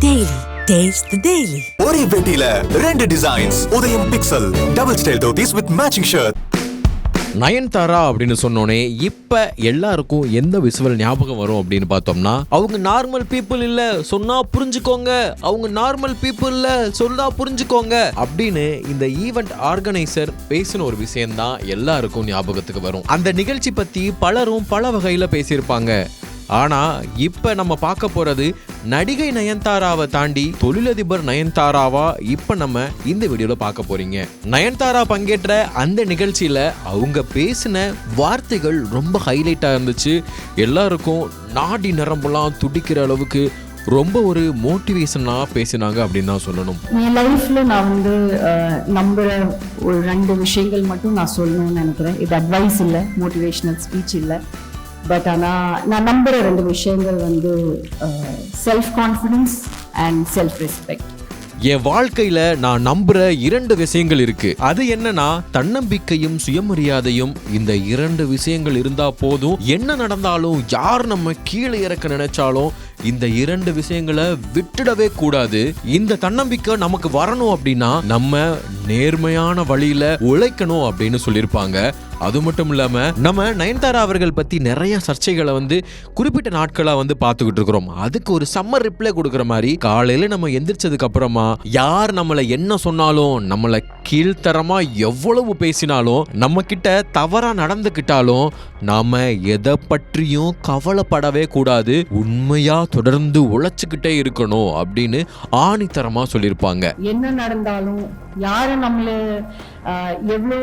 Daily. Taste the Daily. ஒரே பெட்டியில ரெண்டு designs Udhayam pixel double style dhotis with matching shirt Nayanthara அப்படின்னு சொன்னோனே இப்ப எல்லாருக்கும் எந்த விசுவல் ஞாபகம் வரும் அப்படின்னு பார்த்தோம்னா அவங்க நார்மல் பீப்புள் இல்ல சொன்னா புரிஞ்சுக்கோங்க. அவங்க நார்மல் பீப்புள் இல்ல சொன்னா புரிஞ்சுக்கோங்க. அப்படின்னு இந்த ஈவெண்ட் ஆர்கனைசர் பேசின ஒரு விஷயம்தான் எல்லாருக்கும் ஞாபகத்துக்கு வரும். அந்த நிகழ்ச்சி பத்தி பலரும் பல வகையில பேசியிருப்பாங்க. ஆனா இப்ப நம்ம பார்க்க போறது நடிகை நயன்தாராவை தாண்டி தொழிலதிபர் நயன்தாராவா இப்ப நம்ம இந்த வீடியோல பார்க்க போறீங்க. நயன்தாரா பங்கேற்ற அந்த நிகழ்ச்சியில அவங்க பேசின வார்த்தைகள் ரொம்ப ஹைலைட்டா இருந்துச்சு. எல்லாருக்கும் நாடி நரம்பெல்லாம் துடிக்கிற அளவுக்கு ரொம்ப ஒரு மோட்டிவேஷனாக பேசினாங்க அப்படின்னு தான் சொல்லணும். என் லைஃப்ல நான் வந்து நம்புற ஒரு ரெண்டு விஷயங்கள் மட்டும் நான் சொல்லணும்னு நினைக்கிறேன். இது அட்வைஸ் இல்லை மோட்டிவேஷனல் ஸ்பீச் இல்லை. பட் ஆனால் நான் நம்புற ரெண்டு விஷயங்கள் வந்து self confidence and self respect என் வாழ்க்கையில நான் நம்புற இரண்டு விஷயங்கள் இருக்கு. அது என்னன்னா தன்னம்பிக்கையும் சுயமரியாதையும் இந்த இரண்டு விஷயங்கள் இருந்தா போதும். என்ன நடந்தாலும் யார் நம்ம கீழே இறக்க நினைச்சாலும் இந்த இரண்டு விஷயங்களை விட்டுடவே கூடாது. இந்த தன்னம்பிக்கை நமக்கு வரணும் அப்படின்னா நம்ம நேர்மையான வழியில உழைக்கணும் அப்படின்னு சொல்லியிருப்பாங்க. அது மட்டும் இல்லாம நம்ம நயன்தாரா அவர்கள் பத்தி நிறைய சர்ச்சைகளை வந்து குறிப்பிட்ட நாட்களா வந்து பார்த்துக்கிட்டு இருக்கிறோம். அதுக்கு ஒரு சம்மர் ரிப்ளை கொடுக்குற மாதிரி காலையில நம்ம எந்திரிச்சதுக்கு அப்புறமா யார் நம்மளை என்ன சொன்னாலும் நம்மளை கீழ்த்தரமா எவ்வளவு பேசினாலும் நம்ம கிட்ட தவறா நடந்துக்கிட்டாலும் நாம எதை பற்றியும் கவலைப்படவே கூடாது. உண்மையா தொடர்ந்து உழைச்சுக்கிட்டே இருக்கணும் அப்படின்னு ஆணித்தரமா சொல்லியிருப்பாங்க. என்ன நடந்தாலும் யாரும் நம்மள எவ்வளோ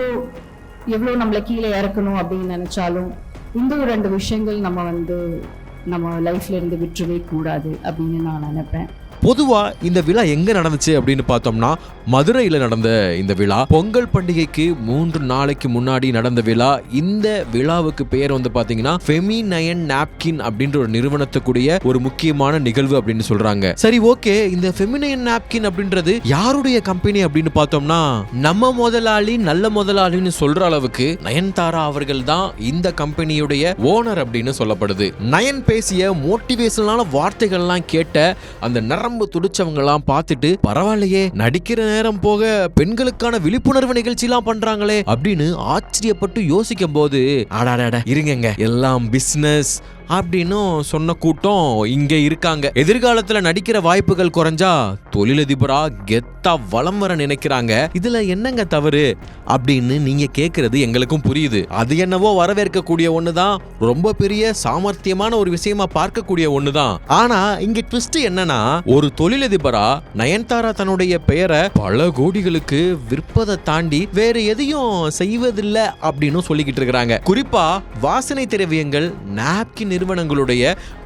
எவ்வளோ நம்மளை கீழே இறக்கணும் அப்படின்னு நினச்சாலும் இந்த ஒரு ரெண்டு விஷயங்கள் நம்ம வந்து நம்ம லைஃப்ல இருந்து விட்டுறவே கூடாது அப்படின்னு நான் நினைப்பேன். பொதுவாக இந்த விழா எங்கே நடந்துச்சு அப்படின்னு பார்த்தோம்னா மதுரையில் நடந்த இந்த விழா. பொங்கல் பண்டிகைக்கு மூன்று நாளைக்கு முன்னாடி நடந்த விழா. இந்த விழாவுக்கு பெயர் வந்து பாத்தீங்கன்னா ஃபெமினயன் நாப்கின் அப்படின்ற ஒரு நிறுவனத்துக்குரிய ஒரு முக்கியமான நிகழ்வு அப்படின்னு சொல்றாங்க. சரி ஓகே. இந்த ஃபெமினயன் நாப்கின் அப்படின்றது யாருடைய கம்பெனி அப்படின்னு பார்த்தோம்னா நம்ம முதலாளி நல்ல முதலாளின்னு சொல்ற அளவுக்கு நயன்தாரா அவர்கள் தான் இந்த கம்பெனியுடைய ஓனர் அப்படின்னு சொல்லப்படுது. நயன் பேசிய மோட்டிவேஷனான வார்த்தைகள்லாம் கேட்ட அந்த நரம் உடம்பு துடிச்சவங்கலாம் பார்த்துட்டு பரவாயில்லையே நடிக்கிற நேரம் போக பெண்களுக்கான விழிப்புணர்வு நிகழ்ச்சிலாம் பண்றாங்களே அப்படின்னு ஆச்சரியப்பட்டு யோசிக்கும் போது அடாடாடா இருங்கங்க. எல்லாம் பிசினஸ் அப்படின்னும் சொன்ன கூட்டம் இங்கே இருக்காங்க. எதிர்காலத்தில் நடிக்கிற வாய்ப்புகள் குறைஞ்சா தொழிலதிபரா கெத்தா வலம் வர நினைக்கிறாங்க. இதுல என்னங்க தவறு? அப்படின்னு நீங்க கேட்கறது எங்களுக்கும் புரியுது. அது என்னவோ வரவேற்கக்கூடிய ஒண்ணுதான். ரொம்ப பெரிய சாமர்த்தியமான ஒரு விஷயமா பார்க்கக்கூடிய ஒண்ணுதான். ஆனா இங்க ட்விஸ்ட் என்னன்னா ஒரு தொழிலதிபரா நயன்தாரா தன்னுடைய பெயரை பல கோடிகளுக்கு விற்பதை தாண்டி வேற எதையும் செய்வதில்லை அப்படின்னு சொல்லிக்கிட்டு இருக்கிறாங்க. குறிப்பா வாசனை திரவியங்கள் நாப்கின் நிறுவனங்களுடைய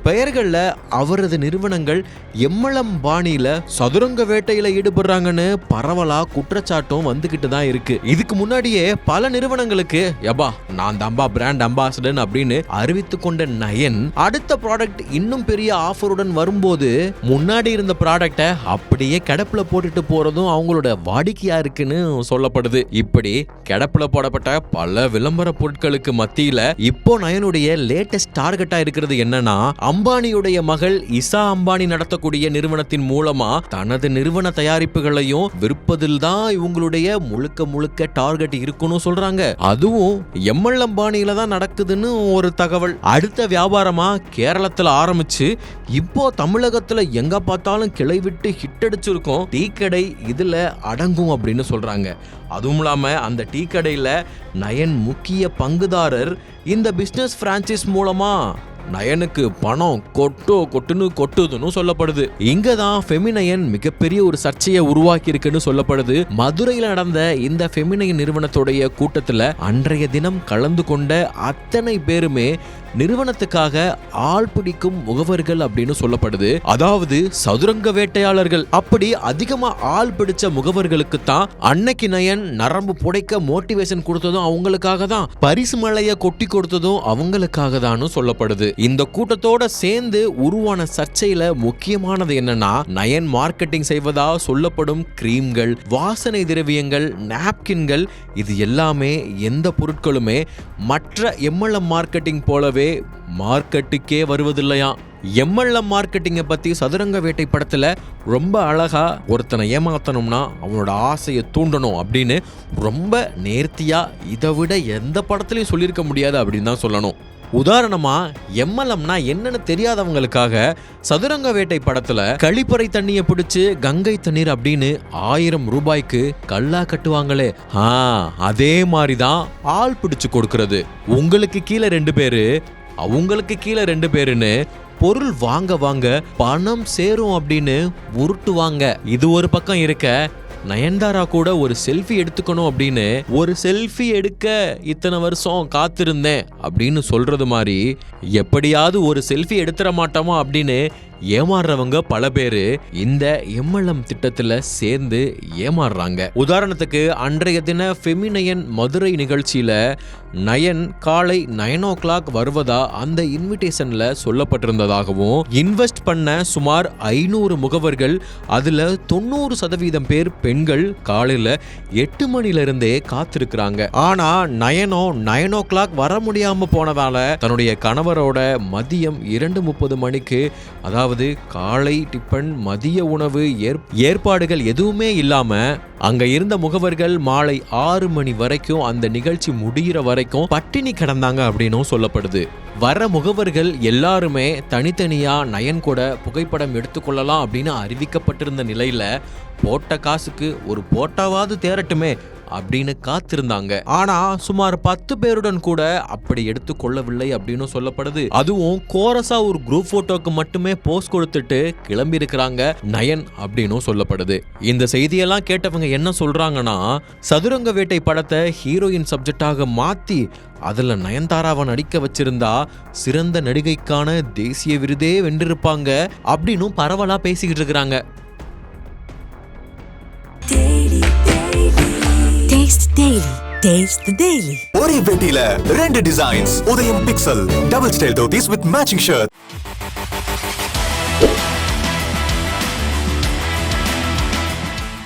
பெயர்களில் அவரது நிறுவனங்கள் எம்மளம் பாணியில் சதுரங்க வேட்டையில் ஈடுபடுறாங்கன்னு பரவலாக குற்றச்சாட்டும் வந்துக்கிட்டு தான் இருக்கு. இதுக்கு முன்னாடியே பல நிறுவனங்களுக்கு யபா நான் தம்பா பிராண்ட் அம்பாசிடர் அப்படின்னு அறிவித்து கொண்ட நயன் அடுத்த ப்ராடக்ட் இன்னும் பெரிய ஆஃபருடன் வரும்போது முன்னாடி இருந்த ப்ராடக்டை அப்படியே கிடப்பில் போட்டுட்டு போகிறதும் அவங்களோட வாடிக்கையாக இருக்குன்னு சொல்லப்படுது. இப்படி கிடப்பில் போடப்பட்ட பல விளம்பர பொருட்களுக்கு மத்தியில் இப்போ நயனுடைய லேட்டஸ்ட் டார்கெட்டாக இருக்கிறது என்னன்னா அம்பானியுடைய மகள் இசா அம்பானி நடத்தக்கூடிய நிறுவனத்தின் மூலமா தனது நிறுவன தயாரிப்புகளையும் விற்பதில் தான் இவங்களுடைய முழுக்க முழுக்க டார்கெட் இருக்குன்னு சொல்றாங்க. அதுவும் எம்எல் அம்பானியில தான் நடக்குதுன்னு ஒரு தகவல். அடுத்த வியாபாரமா கேரளத்துல ஆரம்பிச்சு இப்போ தமிழகத்துல எங்க பார்த்தாலும் கிளை விட்டு ஹிட் அடிச்சிருக்கோம். டீ கடை இதுல அடங்கும் அப்படின்னு சொல்றாங்க. அதுவும் இல்லாம அந்த டீ கடையில நயன் முக்கிய பங்குதாரர் இந்த பிசினஸ் பிரான்ச்சைஸ் மூலமா நயனுக்கு பணம் கொட்டோ கொட்டுன்னு கொட்டுதுன்னு சொல்லப்படுது. இங்க தான் ஃபெமினயன் மிகப்பெரிய ஒரு சர்ச்சையை உருவாக்கி இருக்குன்னு சொல்லப்படுது. மதுரையில் நடந்த இந்த ஃபெமினயன் நிறுவனத்துடைய கூட்டத்தில் அன்றைய தினம் கலந்து கொண்ட அத்தனை பேருமே நிறுவனத்துக்காக ஆள் பிடிக்கும் முகவர்கள் அப்படின்னு சொல்லப்படுது. அதாவது சதுரங்க வேட்டையாளர்கள். அப்படி அதிகமா ஆள் பிடிச்ச முகவர்களுக்கு தான் அன்னைக்கு நயன் நரம்பு புடைக்க மோட்டிவேஷன் கொடுத்ததும் அவங்களுக்காக தான். பரிசு மலைய கொட்டி கொடுத்ததும் அவங்களுக்காக தான் சொல்லப்படுது. இந்த கூட்டத்தோட சேர்ந்து உருவான சர்ச்சையில முக்கியமானது என்னன்னா நயன் மார்க்கெட்டிங் செய்வதா சொல்லப்படும் கிரீம்கள் வாசனை திரவியங்கள் நாப்கின்கள் இது எல்லாமே எந்த பொருட்களுமே மற்ற எம்எல்எம் மார்க்கெட்டிங் போலவே கூடவே மார்க்கெட்டுக்கே வருவதில்லையாம் எம்எல்எம் மார்க்கெட்டிங்கை பற்றி சதுரங்க வேட்டை படத்தில் ரொம்ப அழகாக ஒருத்தனை ஏமாத்தணும்னா அவனோட ஆசையை தூண்டணும் அப்படின்னு ரொம்ப நேர்த்தியாக இதை விட எந்த படத்துலையும் சொல்லியிருக்க முடியாது அப்படின்னு தான் சொல்லணும். உதாரணமா எம்எல்எம்னா என்னன்னு தெரியாதவங்களுக்காக சதுரங்க வேட்டை படத்துல கழிப்பறை தண்ணியை பிடிச்சு கங்கை தண்ணீர் அப்படின்னு ஆயிரம் ரூபாய்க்கு கல்லா கட்டுவாங்களே. ஆ அதே மாதிரி தான் ஆள் பிடிச்சு கொடுக்கறது. உங்களுக்கு கீழே ரெண்டு பேரு அவங்களுக்கு கீழே ரெண்டு பேருன்னு பொருள் வாங்க வாங்க பணம் சேரும் அப்படின்னு உருட்டுவாங்க. இது ஒரு பக்கம் இருக்க நயன்தாரா கூட ஒரு செல்ஃபி எடுத்துக்கணும் அப்படின்னு ஒரு செல்ஃபி எடுக்க இத்தனை வருஷம் காத்திருந்தேன் அப்படின்னு சொல்றது மாதிரி எப்படியாவது ஒரு செல்ஃபி எடுத்துட மாட்டோமா? அப்படின்னு ஏமாறுறவங்க பல பேரு இந்த எம்எல்எம் திட்டத்துல சேர்ந்து ஏமாறுறாங்க. உதாரணத்துக்கு அன்றைய தின ஃபெமினயன் மதுரை நிகழ்ச்சியில நயன் காலை நைன் ஓ கிளாக் வருவதா அந்த இன்விடேஷன்ல சொல்லப்பட்டிருந்ததாகவும் இன்வெஸ்ட் பண்ண சுமார் ஐநூறு முகவர்கள் அதுல தொண்ணூறு சதவீதம் பேர் பெண்கள் காலையில எட்டு மணில இருந்தே காத்திருக்கிறாங்க. ஆனா நயனோ நைன் ஓ கிளாக் வர முடியாம போனதால தன்னுடைய கணவரோட மதியம் இரண்டு முப்பது மணிக்கு அதாவது அதாவது காலை டிஃபன் மதிய உணவு ஏற்- ஏற்பாடுகள் எதுவுமே இல்லாம அங்க இருந்த முகவர்கள் மாலை ஆறு மணி வரைக்கும் அந்த நிகழ்ச்சி முடிகிற வரைக்கும் பட்டினி கிடந்தாங்க அப்படின்னும் சொல்லப்படுது. வர முகவர்கள் எல்லாருமே தனித்தனியா நயன் கூட புகைப்படம் எடுத்துக்கொள்ளலாம் அப்படின்னு அறிவிக்கப்பட்டிருந்த நிலையில போட்ட காசுக்கு ஒரு போட்டாவாவது தேரட்டுமே அப்படின்னு காத்திருந்தாங்க. ஆனா சுமார் பத்து பேருடன் கூட அப்படி எடுத்துக்கொள்ளவில்லை அப்படின்னு சொல்லப்படுது. அதுவும் கோரஸா ஒரு குரூப் போட்டோக்கு மட்டுமே போஸ்ட் கொடுத்துட்டு கிளம்பி இருக்கிறாங்க நயன் அப்படின்னும் சொல்லப்படுது. இந்த செய்தியெல்லாம் கேட்டவங்க என்ன சொல்றாங்கன்னா சதுரங்க வேட்டை படத்தை ஹீரோயின் சப்ஜெக்டாக மாத்தி அதுல நயன்தாராவை நடிக்க வச்சிருந்தா சிறந்த நடிகைக்கான தேசிய விருதே வென்றிருப்பாங்க அப்படின்னும் பரவலா பேசிக்கிட்டு இருக்கிறாங்க. Taste the Daily. Taste the Daily. ஒரே பெட்டியில ரெண்டு designs Udhayam pixel double style dhotis with matching shirt